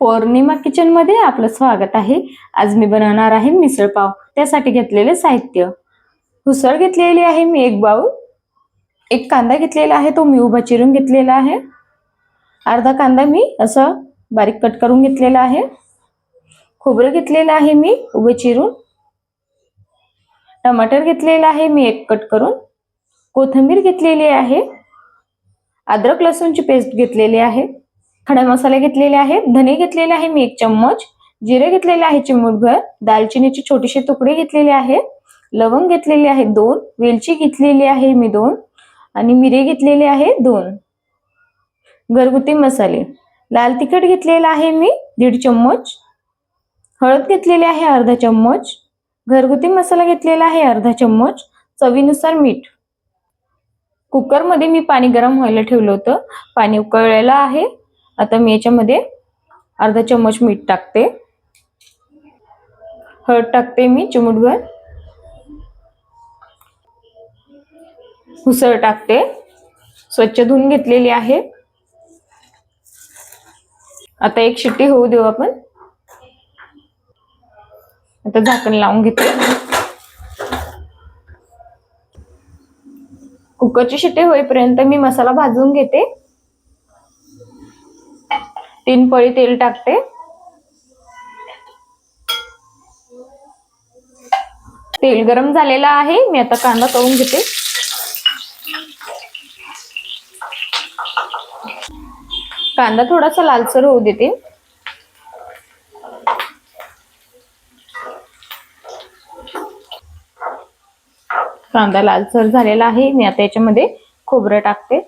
पौर्णिमा किचनमध्ये आपलं स्वागत आहे. आज मी बनवणार आहे मिसळपाव त्यासाठी घेतलेले साहित्य. उसळ घेतलेली आहे मी एक बाऊल एक कांदा घेतलेला आहे तो मी उभा चिरून घेतलेला आहे. अर्धा कांदा मी असं बारीक कट करून घेतलेला आहे. खोबरं घेतलेलं आहे मी उभे चिरून. टमाटर घेतलेला आहे मी एक कट करून. कोथिंबीर घेतलेली आहे. अद्रक लसूणची पेस्ट घेतलेली आहे. खडा मसाले घेतलेले आहेत धने घेतलेले आहे मी एक चम्मच जिरे घेतलेले आहे चिमूटभर दालचिनीचे छोटेसे तुकडे घेतलेले आहे लवंग घेतलेले आहे दोन वेलची घेतलेली आहे मी दोन आणि मिरे घेतलेले आहे दोन. घरगुती मसाले. लाल तिखट घेतलेला आहे मी दीड चम्मच हळद घेतलेली आहे अर्धा चम्मच घरगुती मसाला घेतलेला आहे अर्धा चम्मच चवीनुसार मीठ. कुकरमध्ये मी पाणी गरम व्हायला ठेवलं होतं. पाणी उकळलेलं आहे. आता मी याच्यामध्ये अर्धा चम्मच मीठ टाकते. हळद टाकते मी चिमूटभर. उसळ टाकते. स्वच्छ धुवून घेतलेली आहे. आता एक शिट्टी होऊ देऊ आपण. आता झाकण लावून घेते. कुकरची शिट्टी होईपर्यंत मी मसाला भाजून घेते. तीन पळी तेल टाकते. तेल गरम झालेलं आहे. मी आता कांदा तळून घेते. कांदा थोडासा लालसर होऊ देते. कांदा लालसर झालेला आहे. मी आता याच्यामध्ये खोबरं टाकते.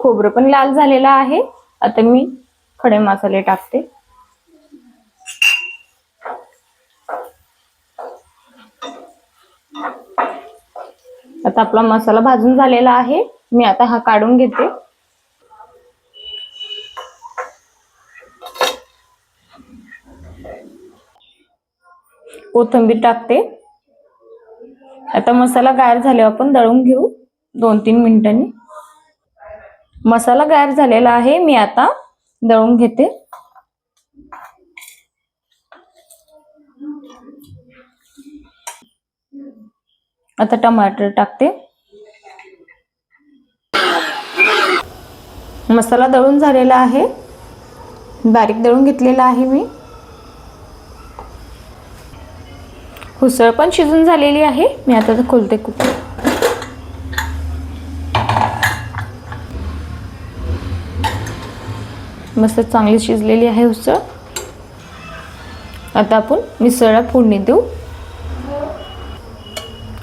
खोबरं पण लाल झालेलं आहे. आता मी खडे मसाले टाकते. आता आपला मसाला भाजून झालेला आहे. मी आता हा काढून घेते. कोथंबीर टाकते. आता मसाला गार झाल्यावर आपण दळून घेऊ. दोन तीन मिनिटांनी. मसाला गार झालेला आहे मी आता दळून घेते. आता टमाटर टाकते. मसाला दळून झालेला आहे. बारीक दळून घेतलेला आहे मी. उसळ पण शिजून झालेली आहे. मी आता खोलते कुकर. मस्त चांगली शिजलेली आहे उसळ. आता आपण मिसळला फोडणी देऊ.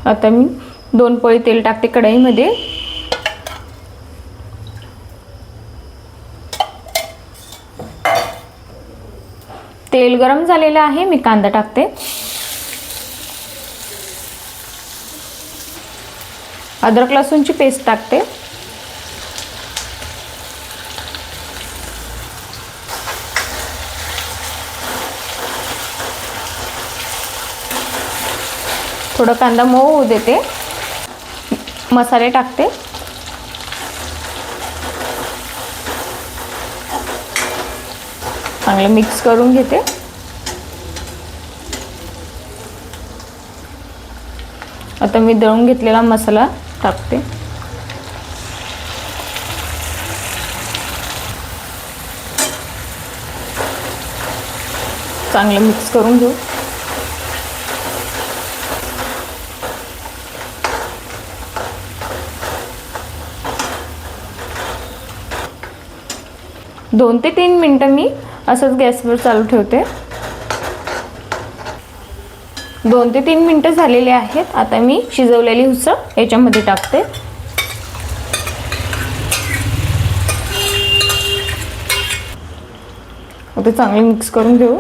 आता मी दोन पळी तेल टाकते कढईमध्ये. तेल गरम झालेलं आहे मी कांदा टाकते. अद्रक लसूणची पेस्ट टाकते. थोडं कांदा मऊ होऊ देते. मसाले टाकते. चांगलं मिक्स करून घेते. आता मी दळून घेतलेला मसाला टाकते. चांगलं मिक्स करून घेऊ. दोन ते तीन मिनटं मी असंच गॅसवर चालू ठेवते. दोन ते तीन मिनटं झालेले आहेत. आता मी शिजवलेली उसळ याच्यामध्ये टाकते. आता चांगले मिक्स करून घेऊ.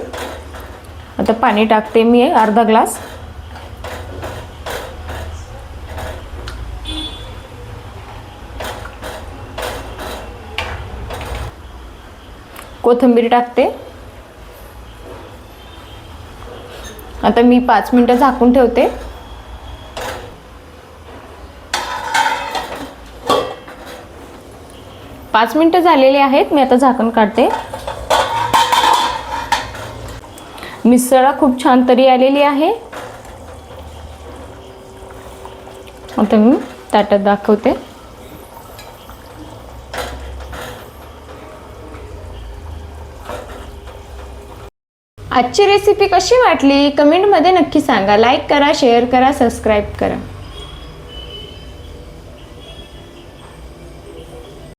आता पाणी टाकते मी अर्धा ग्लास. कोथिंबीर टाकते. आता मी पाच मिनटं झाकून ठेवते. पाच मिनटं झालेली आहेत मी आता झाकण काढते. मिसळा खूप छान तरी आलेली आहे. आता मी ताटात दाखवते. आजची रेसिपी कशी वाटली? कमेंटमध्ये नक्की सांगा. लाईक करा शेअर करा सबस्क्राईब करा.